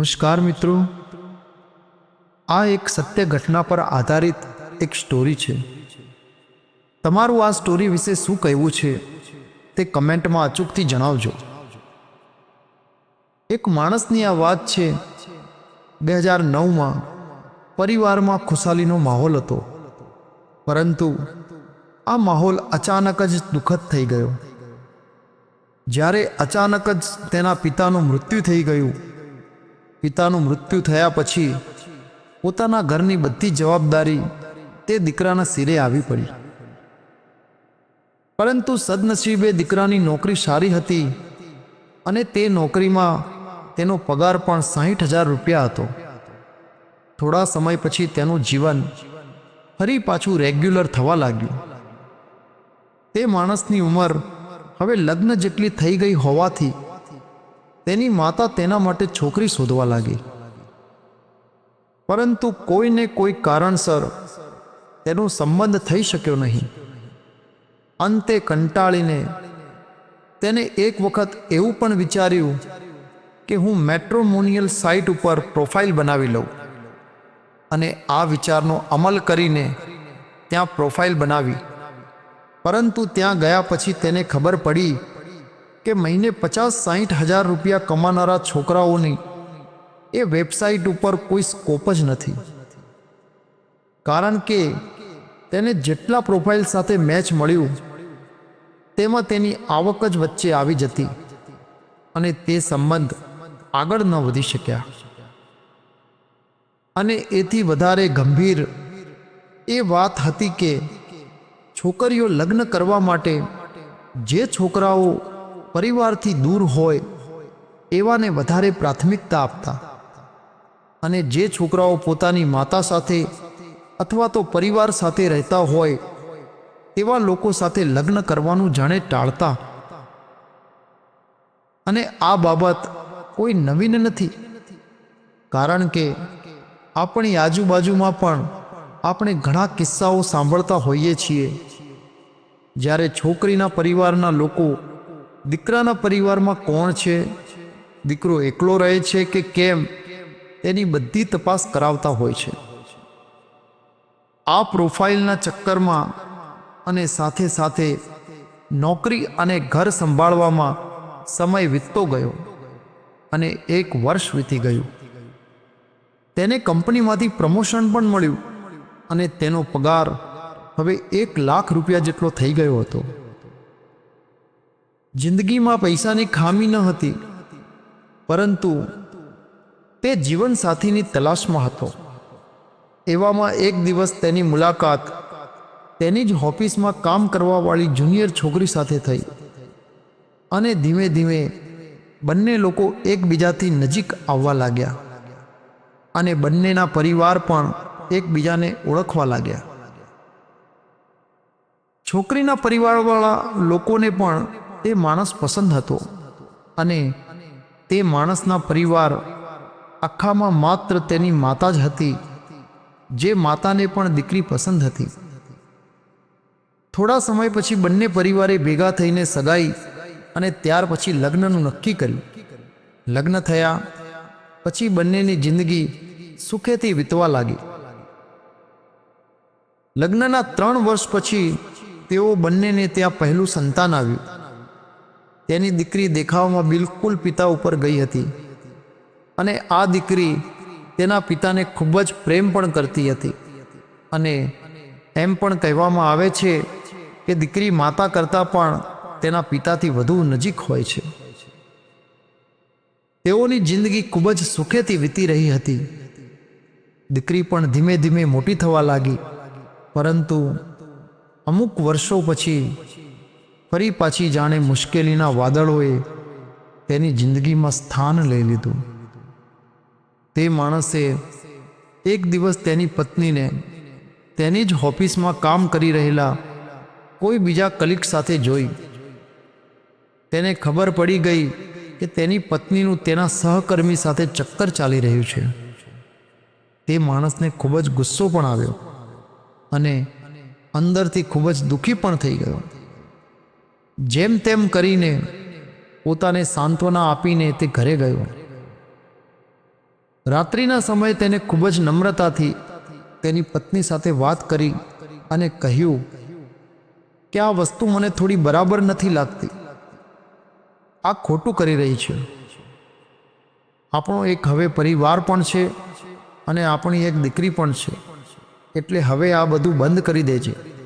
નમસ્કાર મિત્રો. આ એક સત્ય ઘટના પર આધારિત એક સ્ટોરી છે. તમારું આ સ્ટોરી વિશે શું કહેવું છે તે કમેન્ટમાં અચૂકથી જણાવજો. એક માણસની આ વાત છે, બે હજાર નવમાં પરિવારમાં ખુશાલીનો માહોલ હતો. પરંતુ આ માહોલ અચાનક જ દુઃખદ થઈ ગયો. જ્યારે અચાનક જ તેના પિતાનું મૃત્યુ થઈ ગયું પિતાનું મૃત્યુ થયા પછી પોતાના ઘરની બધી જવાબદારી તે દીકરાના સિરે આવી પડી. પરંતુ સદનસીબે દીકરાની નોકરી સારી હતી અને તે નોકરીમાં તેનો પગાર પણ સાહીઠ હજાર રૂપિયા હતો. થોડા સમય પછી તેનું જીવન ફરી પાછું રેગ્યુલર થવા લાગ્યું. તે માણસની ઉંમર હવે લગ્ન જેટલી થઈ ગઈ હોવાથી તેની માતા તેના માટે છોકરી શોધવા લાગી. પરંતુ કોઈને કોઈ કારણસર તેનો સંબંધ થઈ શક્યો નહીં. અંતે કંટાળીને તેને એક વખત એવું પણ વિચાર્યું કે હું મેટ્રોમોનિયલ સાઇટ ઉપર પ્રોફાઇલ બનાવી લઉં અને આ વિચારનો અમલ કરીને ત્યાં પ્રોફાઇલ બનાવી. પરંતુ ત્યાં ગયા પછી તેને ખબર પડી કે મહિને પચાસ સાહીઠ હજાર રૂપિયા કમાનારા છોકરાઓની એ વેબસાઇટ ઉપર કોઈ સ્કોપ જ નથી. કારણ કે તેને જેટલા પ્રોફાઇલ સાથે મેચ મળ્યું, તેમાં તેની આવક જ વચ્ચે આવી જતી અને તે સંબંધ આગળ ન વધી શક્યા. અને એથી વધારે ગંભીર એ વાત હતી કે છોકરીઓ લગ્ન કરવા માટે જે છોકરાઓ પરિવારથી દૂર હોય, એવાને વધારે પ્રાથમિકતા આપતા. અને જે છોકરાઓ પોતાની માતા સાથે અથવા તો પરિવાર સાથે રહેતા હોય તેવા લોકો સાથે લગ્ન કરવાનું જાણે ટાળતા. અને આ બાબત કોઈ નવીન નથી. કારણ કે આપણી આજુબાજુમાં પણ આપણે ઘણા કિસ્સાઓ સાંભળતા હોઈએ છીએ. જ્યારે છોકરીના પરિવારના લોકો દીકરાના પરિવારમાં કોણ છે? દીકરો એકલો રહે છે કે કેમ? તેની બધી તપાસ કરાવતા હોય છે. આ પ્રોફાઇલના ચક્કરમાં અને સાથે સાથે નોકરી અને ઘર સંભાળવામાં સમય વીતતો ગયો અને એક વર્ષ વીતી ગયું. તેને કંપનીમાંથી પ્રમોશન પણ મળ્યું અને તેનો પગાર હવે એક લાખ રૂપિયા જેટલો થઈ ગયો હતો. જિંદગીમાં પૈસાની ખામી ન હતી, પરંતુ તે જીવનસાથીની તલાશમાં હતો. એવામાં એક દિવસ તેની મુલાકાત તેની જ ઓફિસમાં કામ કરવાવાળી જુનિયર છોકરી સાથે થઈ અને ધીમે ધીમે બંને લોકો એકબીજાથી નજીક આવવા લાગ્યા અને બંનેના પરિવાર પણ એકબીજાને ઓળખવા લાગ્યા. છોકરીના પરિવારવાળા લોકોને પણ તે માણસ પસંદ હતો. અને તે માણસના પરિવાર આખામાં માત્ર તેની માતા જ હતી, જે માતાને પણ દીકરી પસંદ હતી. થોડા સમય પછી બંને પરિવારે ભેગા થઈને સગાઈ અને ત્યાર પછી લગ્નનું નક્કી કર્યું. લગ્ન થયા પછી બંનેની જિંદગી સુખેથી વીતવા લાગી. લગ્નના ત્રણ વર્ષ પછી તેઓ બંનેને ત્યાં પહેલું સંતાન આવ્યું. તેની દીકરી દેખાવમાં બિલકુલ પિતા ઉપર ગઈ હતી. અને આ દીકરી તેના પિતાને ખૂબ જ પ્રેમ પણ કરતી હતી. અને એમ પણ કહેવામાં આવે છે કે દીકરી માતા કરતાં પણ તેના પિતાથી વધુ નજીક હોય છે. તેઓની જિંદગી ખૂબ જ સુખેથી વીતી રહી હતી. દીકરી પણ ધીમે ધીમે મોટી થવા લાગી. પરંતુ અમુક વર્ષો પછી ફરી પાછી જાણે મુશ્કેલીના વાદળોએ તેની જિંદગીમાં સ્થાન લઈ લીધું. તે માણસે એક દિવસ તેની પત્નીને તેની જ ઓફિસમાં કામ કરી રહેલા કોઈ બીજા કલીગ સાથે જોઈ. તેને ખબર પડી ગઈ કે તેની પત્નીનું તેના સહકર્મી સાથે ચક્કર ચાલી રહ્યું છે. તે માણસને ખૂબ જ ગુસ્સો પણ આવ્યો અને અંદરથી ખૂબ જ દુઃખી પણ થઈ ગયો. જેમ તેમ કરીને પોતાને સાંત્વના આપીને તે ઘરે ગયો. રાત્રિના સમયે તેને ખૂબ જ નમ્રતાથી તેની પત્ની સાથે વાત કરી અને કહ્યું કે આ વસ્તુ મને થોડી બરાબર નથી લાગતી. આ ખોટું કરી રહી છે. આપણો એક હવે પરિવાર પણ છે અને આપણી એક દીકરી પણ છે. એટલે હવે આ બધું બંધ કરી દેજે.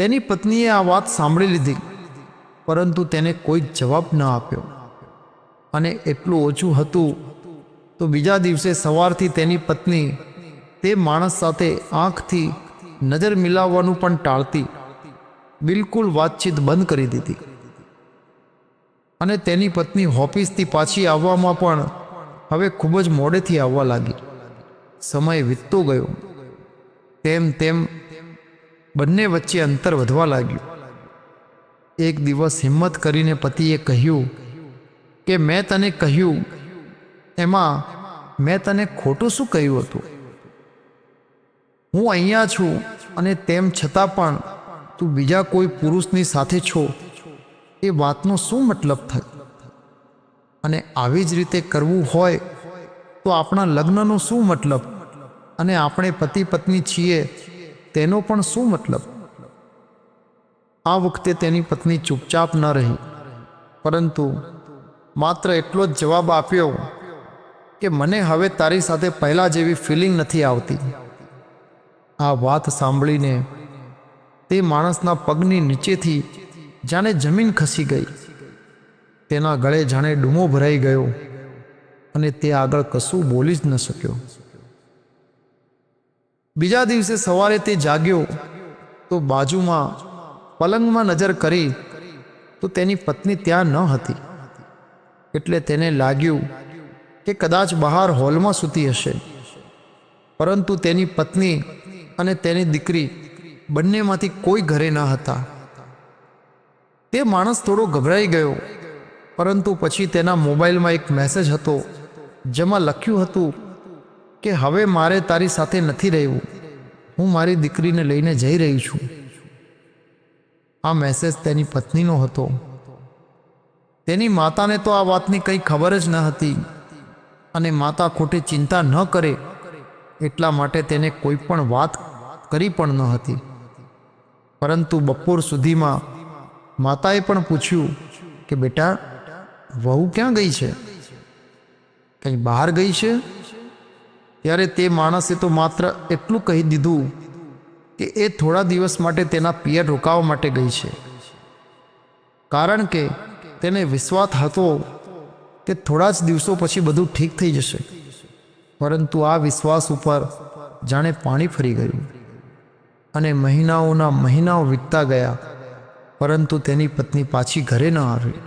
તેની પત્નીએ આ વાત સાંભળી લીધી, પરંતુ તેને કોઈ જવાબ ન આપ્યો. અને એટલું ઓછું હતું તો બીજા દિવસે સવારથી તેની પત્ની તે માણસ સાથે આંખથી નજર મિલાવવાનું પણ ટાળતી, બિલકુલ વાતચીત બંધ કરી દીધી. અને તેની પત્ની ઓફિસથી પાછી આવવામાં પણ હવે ખૂબ જ મોડેથી આવવા લાગી. સમય વીતતો ગયો. તેમ તેમ બંને વચ્ચે અંતર વધવા લાગ્યું. એક દિવસ હિંમત કરીને પતિએ કહ્યું કે, મેં તને કહ્યું, એમાં મેં તને ખોટું શું કહ્યું હતું? હું અહીંયા છું અને તેમ છતાં પણ તું બીજા કોઈ પુરુષની સાથે છો. એ વાતનો શું મતલબ થાય? અને આવી જ રીતે કરવું હોય તો આપણા લગ્નનો શું મતલબ? અને આપણે પતિ પત્ની છીએ તેનો પણ શું મતલબ? આ વખતે તેની પત્ની ચૂપચાપ ન રહી. પરંતુ માત્ર એટલો જ જવાબ આપ્યો કે મને હવે તારી સાથે પહેલાં જેવી ફિલિંગ નથી આવતી. આ વાત સાંભળીને તે માણસના પગની નીચેથી જાણે જમીન ખસી ગઈ. તેના ગળે જાણે ડૂમો ભરાઈ ગયો અને તે આગળ કશું બોલી જ ન શક્યો. બીજા દિવસે સવારે તે જાગ્યો તો બાજુમાં પલંગમાં નજર કરી તો તેની પત્ની ત્યાં ન હતી. એટલે તેને લાગ્યું કે કદાચ બહાર હોલમાં સૂતી હશે. પરંતુ તેની પત્ની અને તેની દીકરી બંનેમાંથી કોઈ ઘરે ન હતા. તે માણસ થોડો ગભરાઈ ગયો, પરંતુ પછી તેના મોબાઈલમાં એક મેસેજ હતો, જેમાં લખ્યું હતું કે હવે મારે તારી સાથે નથી રહેવું. હું મારી દીકરીને લઈને જઈ રહી છું. આ મેસેજ તેની પત્નીનો હતો. તેની માતાને તો આ વાતની કંઈ ખબર જ ન હતી અને માતા ખોટી ચિંતા ન કરે એટલા માટે તેને કોઈ પણ વાત કરી પણ ન હતી. પરંતુ બપોર સુધીમાં માતાએ પણ પૂછ્યું કે બેટા, વહુ ક્યાં ગઈ છે? કંઈ બહાર ગઈ છે? ત્યારે તે માણસે તો માત્ર એટલું કહી દીધું કે એ થોડા દિવસ માટે તેના પિયર રોકાવા માટે ગઈ છે. કારણ કે તેને વિશ્વાસ હતો કે થોડા જ દિવસો પછી બધું ઠીક થઈ જશે. પરંતુ આ વિશ્વાસ ઉપર જાણે પાણી ફરી ગયું અને મહિનાઓના મહિનાઓ વીતતા ગયા, પરંતુ તેની પત્ની પાછી ઘરે ન આવી.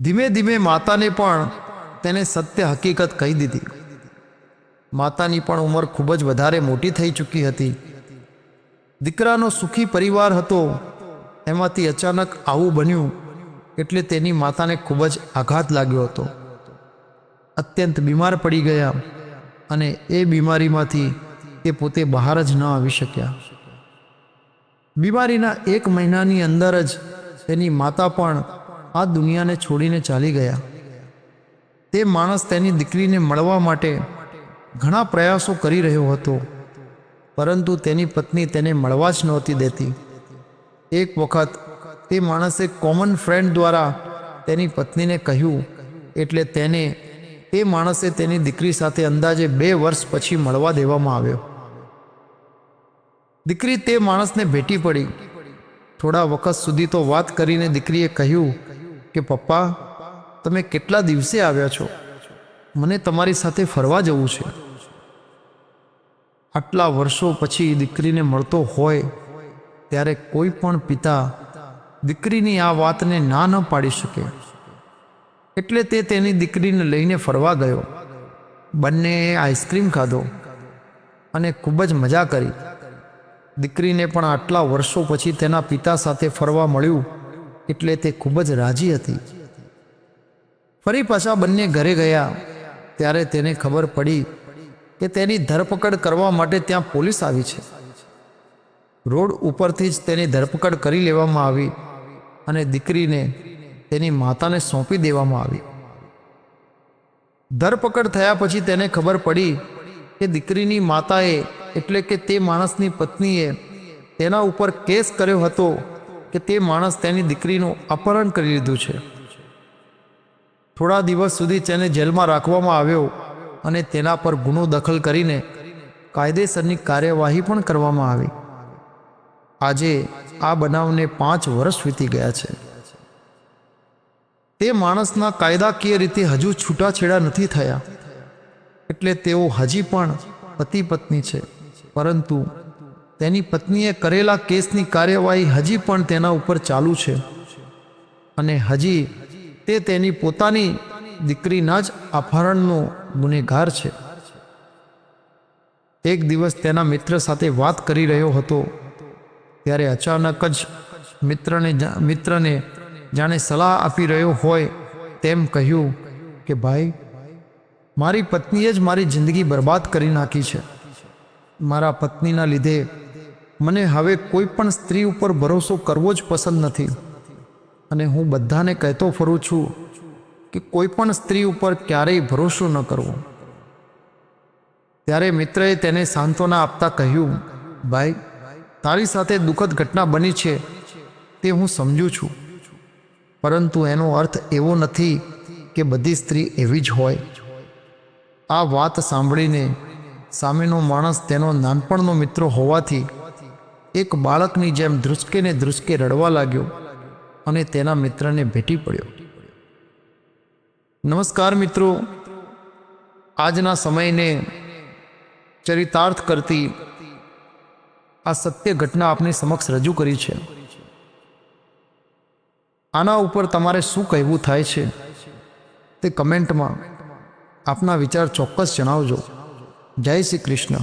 ધીમે ધીમે માતાને પણ તેને સત્ય હકીકત કહી દીધી. માતાની પણ ઉંમર ખૂબ જ વધારે મોટી થઈ ચૂકી હતી. દીકરાનો સુખી પરિવાર હતો. એમાંથી અચાનક આવું બન્યું એટલે તેની માતાને ખૂબ જ આઘાત લાગ્યો હતો. અત્યંત બીમાર પડી ગયા અને એ બીમારીમાંથી તે પોતે બહાર જ ન આવી શક્યા. બીમારીના એક મહિનાની અંદર જ તેની માતા પણ આ દુનિયાને છોડીને ચાલી ગયા. તે માણસ તેની દીકરીને મળવા માટે ઘણા પ્રયાસો કરી રહ્યો હતો, પરંતુ તેની પત્ની તેને મળવા જ નહોતી દેતી. એક વખત તે માણસે કોમન ફ્રેન્ડ દ્વારા તેની પત્નીને કહ્યું, એટલે તેને, તે માણસે તેની દીકરી સાથે અંદાજે બે વર્ષ પછી મળવા દેવામાં આવ્યો. દીકરી તે માણસને ભેટી પડી. થોડા વખત સુધી તો વાત કરીને દીકરીએ કહ્યું કે, પપ્પા તમે કેટલા દિવસે આવ્યા છો? મને તમારી સાથે ફરવા જવું છે. આટલા વર્ષો પછી દીકરીને મળતો હોય, ત્યારે કોઈ પણ પિતા દીકરીની આ વાતને ના ન પાડી શકે. એટલે તે તેની દીકરીને લઈને ફરવા ગયો. બંનેએ આઈસ્ક્રીમ ખાધો અને ખૂબ જ મજા કરી. દીકરીને પણ આટલા વર્ષો પછી તેના પિતા સાથે ફરવા મળ્યું, એટલે તે ખૂબ જ રાજી હતી. ફરી પાછા બંને ઘરે ગયા. ત્યારે તેને ખબર પડી કે તેની ધરપકડ કરવા માટે ત્યાં પોલીસ આવી છે. રોડ ઉપરથી જ તેની ધરપકડ કરી લેવામાં આવી અને દીકરીને તેની માતાને સોંપી દેવામાં આવી. ધરપકડ થયા પછી તેને ખબર પડી કે દીકરીની માતાએ, એટલે કે તે માણસની પત્નીએ, તેના ઉપર કેસ કર્યો હતો કે તે માણસ તેની દીકરીનું અપહરણ કરી લીધું છે. થોડા દિવસ સુધી તેને જેલમાં રાખવામાં આવ્યો અને તેના પર ગુનો દખલ કરીને કાયદેસરની કાર્યવાહી પણ કરવામાં આવી. આજે આ બનાવને પાંચ વર્ષ વીતી ગયા છે. તે માણસના કાયદાકીય રીતે હજુ છૂટાછેડા નથી થયા. એટલે તેઓ હજી પણ પતિ પત્ની છે. પરંતુ તેની પત્નીએ કરેલા કેસની કાર્યવાહી હજી પણ તેના ઉપર ચાલુ છે. અને હજી તે તેની પોતાની દીકરીના જ અપહરણનો ગુનેગાર છે. એક દિવસ તેના મિત્ર સાથે વાત કરી રહ્યો હતો, ત્યારે અચાનક જ મિત્રને મિત્રને જાણે સલાહ આપી રહ્યો હોય તેમ કહ્યું કે, ભાઈ, મારી પત્નીએ જ મારી જિંદગી બરબાદ કરી નાખી છે. મારા પત્નીના લીધે મને હવે કોઈ પણ સ્ત્રી ઉપર ભરોસો કરવો જ પસંદ નથી. અને હું બધાને કહેતો ફરું છું કે કોઈ પણ સ્ત્રી ઉપર ક્યારેય ભરોસો ન કરવો. ત્યારે મિત્રએ તેને સાંત્વના આપતા કહ્યું, ભાઈ, તારી સાથે દુઃખદ ઘટના બની છે, તે હું સમજું છું. પરંતુ એનો અર્થ એવો નથી કે બધી સ્ત્રી એવી જ હોય. આ વાત સાંભળીને સામેનો માણસ તેનો નાનપણનો મિત્ર હોવાથી એક બાળકની જેમ ધ્રુસકે ને ધ્રુસકે રડવા લાગ્યો. અને તેના મિત્રને ભેટી પડ્યો. નમસ્કાર મિત્રો. આજના સમયને ચરિતાર્થ કરતી આ સત્ય ઘટના આપની સમક્ષ રજૂ કરી છે. આના ઉપર તમારે શું કહેવું થાય છે? તે કમેન્ટમાં આપના વિચાર ચોક્કસ જણાવજો. જય શ્રી કૃષ્ણ.